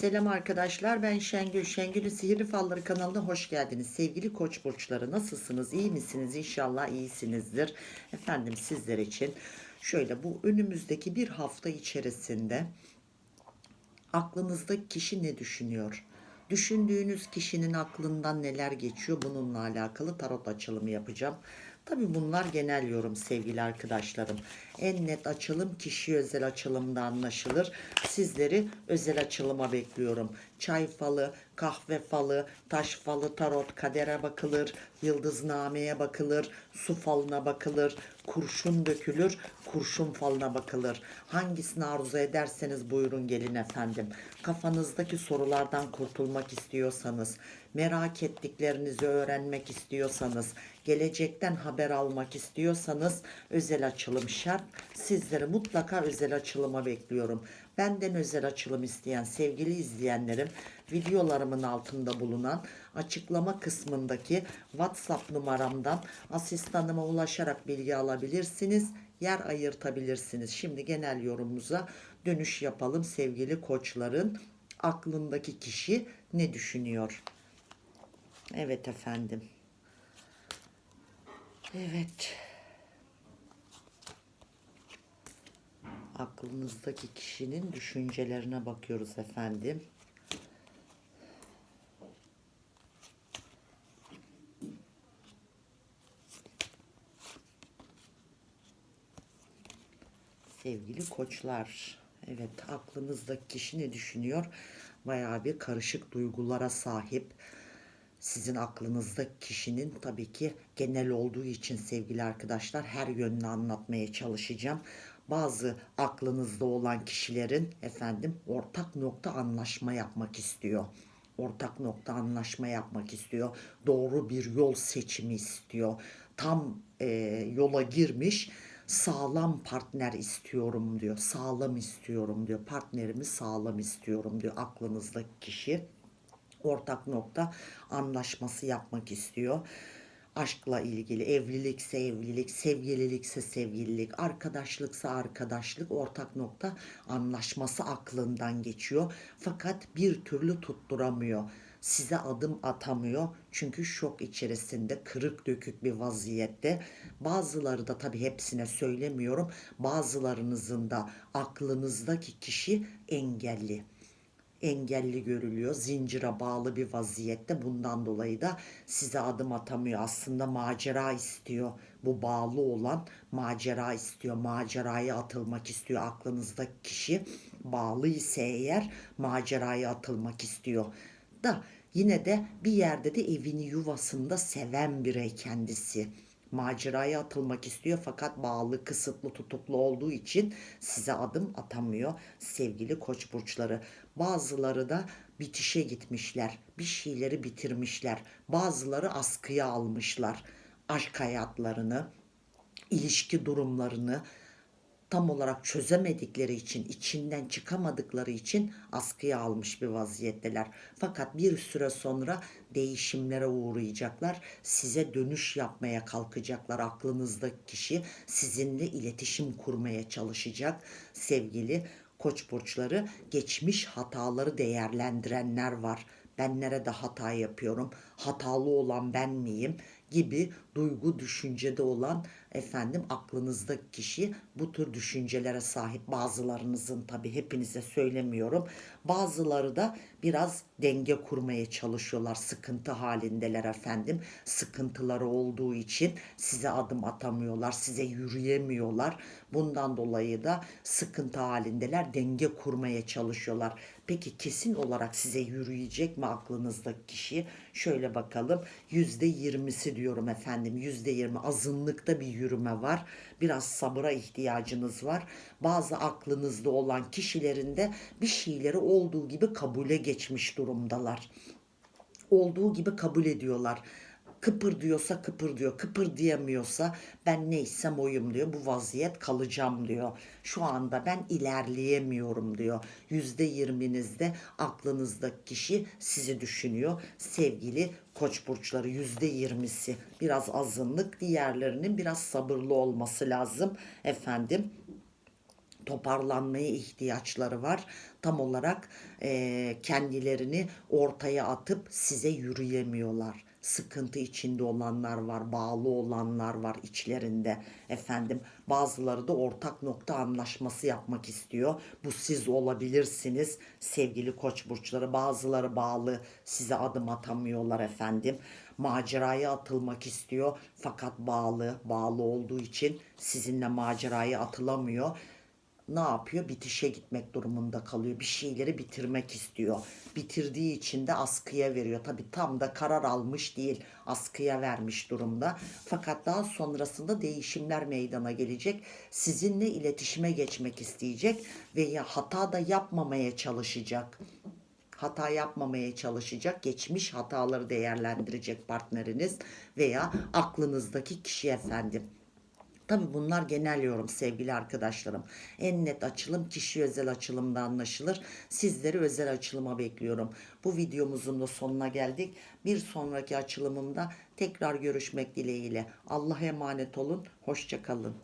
Selam arkadaşlar ben Şengül. Şengül'ün Sihirli Falları kanalına hoş geldiniz. Sevgili koç burçları nasılsınız? İyi misiniz? İnşallah iyisinizdir. Efendim sizler için şöyle bu önümüzdeki bir hafta içerisinde aklınızdaki kişi ne düşünüyor? Düşündüğünüz kişinin aklından neler geçiyor? Bununla alakalı tarot açılımı yapacağım. Tabi bunlar genel yorum sevgili arkadaşlarım. En net açılım kişi özel açılımda anlaşılır. Sizleri özel açılıma bekliyorum. Çay falı, kahve falı, taş falı, tarot, kadere bakılır, yıldıznameye bakılır, su falına bakılır, kurşun dökülür, kurşun falına bakılır. Hangisini arzu ederseniz buyurun gelin efendim. Kafanızdaki sorulardan kurtulmak istiyorsanız, merak ettiklerinizi öğrenmek istiyorsanız, gelecekten haber almak istiyorsanız özel açılım şart. Sizleri mutlaka özel açılıma bekliyorum. Benden özel açılım isteyen sevgili izleyenlerim videolarımın altında bulunan açıklama kısmındaki WhatsApp numaramdan asistanıma ulaşarak bilgi alabilirsiniz. Yer ayırtabilirsiniz. Şimdi genel yorumumuza dönüş yapalım sevgili koçların aklındaki kişi ne düşünüyor? Evet efendim. Evet. Aklınızdaki kişinin düşüncelerine bakıyoruz efendim. Sevgili koçlar, evet aklınızdaki kişi ne düşünüyor? Bayağı bir karışık duygulara sahip. Sizin aklınızdaki kişinin tabii ki genel olduğu için sevgili arkadaşlar her yönünü anlatmaya çalışacağım. Bazı aklınızda olan kişilerin efendim ortak nokta anlaşma yapmak istiyor. Ortak nokta anlaşma yapmak istiyor. Doğru bir yol seçimi istiyor. Tam e, yola girmiş sağlam partner istiyorum diyor. Sağlam istiyorum diyor. Partnerimi sağlam istiyorum diyor aklınızdaki kişi. Ortak nokta anlaşması yapmak istiyor. Aşkla ilgili evlilikse evlilik, sevgililikse sevgililik, arkadaşlıksa arkadaşlık, ortak nokta anlaşması aklından geçiyor. Fakat bir türlü tutturamıyor size adım atamıyor. Çünkü şok içerisinde kırık dökük bir vaziyette. Bazıları da tabii hepsine söylemiyorum. Bazılarınızın da aklınızdaki kişi engelli engelli görülüyor. Zincire bağlı bir vaziyette. Bundan dolayı da size adım atamıyor. Aslında macera istiyor. Bu bağlı olan macera istiyor. Maceraya atılmak istiyor. Aklınızdaki kişi bağlı ise eğer maceraya atılmak istiyor. Da yine de bir yerde de evini yuvasında seven birey kendisi maceraya atılmak istiyor fakat bağlı, kısıtlı, tutuklu olduğu için size adım atamıyor sevgili koç burçları. Bazıları da bitişe gitmişler, bir şeyleri bitirmişler. Bazıları askıya almışlar aşk hayatlarını, ilişki durumlarını, tam olarak çözemedikleri için, içinden çıkamadıkları için askıya almış bir vaziyetteler. Fakat bir süre sonra değişimlere uğrayacaklar. Size dönüş yapmaya kalkacaklar. Aklınızdaki kişi sizinle iletişim kurmaya çalışacak. Sevgili koç burçları geçmiş hataları değerlendirenler var. Ben nerede hata yapıyorum? Hatalı olan ben miyim? gibi duygu düşüncede olan efendim aklınızdaki kişi bu tür düşüncelere sahip bazılarınızın tabi hepinize söylemiyorum. Bazıları da biraz denge kurmaya çalışıyorlar. Sıkıntı halindeler efendim. Sıkıntıları olduğu için size adım atamıyorlar. Size yürüyemiyorlar. Bundan dolayı da sıkıntı halindeler. Denge kurmaya çalışıyorlar. Peki kesin olarak size yürüyecek mi aklınızdaki kişi? Şöyle bakalım. Yüzde yirmisi diyorum efendim. Yüzde yirmi azınlıkta bir yürüme var. Biraz sabıra ihtiyacınız var. Bazı aklınızda olan kişilerin de bir şeyleri olduğu gibi kabule geçmiş durumdalar. Olduğu gibi kabul ediyorlar kıpır diyorsa kıpır diyor. Kıpır diyemiyorsa ben neysem oyum diyor. Bu vaziyet kalacağım diyor. Şu anda ben ilerleyemiyorum diyor. Yüzde yirminizde aklınızdaki kişi sizi düşünüyor. Sevgili koç burçları yüzde yirmisi biraz azınlık diğerlerinin biraz sabırlı olması lazım efendim toparlanmaya ihtiyaçları var. Tam olarak eee, kendilerini ortaya atıp size yürüyemiyorlar. Sıkıntı içinde olanlar var, bağlı olanlar var içlerinde. Efendim bazıları da ortak nokta anlaşması yapmak istiyor. Bu siz olabilirsiniz sevgili koç burçları. Bazıları bağlı size adım atamıyorlar efendim. Maceraya atılmak istiyor fakat bağlı, bağlı olduğu için sizinle maceraya atılamıyor ne yapıyor? Bitişe gitmek durumunda kalıyor. Bir şeyleri bitirmek istiyor. Bitirdiği için de askıya veriyor. Tabi tam da karar almış değil. Askıya vermiş durumda. Fakat daha sonrasında değişimler meydana gelecek. Sizinle iletişime geçmek isteyecek ve ya hata da yapmamaya çalışacak hata yapmamaya çalışacak, geçmiş hataları değerlendirecek partneriniz veya aklınızdaki kişi efendim. Tabii bunlar genel yorum sevgili arkadaşlarım. En net açılım kişi özel açılımda anlaşılır. Sizleri özel açılıma bekliyorum. Bu videomuzun da sonuna geldik. Bir sonraki açılımımda tekrar görüşmek dileğiyle. Allah'a emanet olun. Hoşçakalın.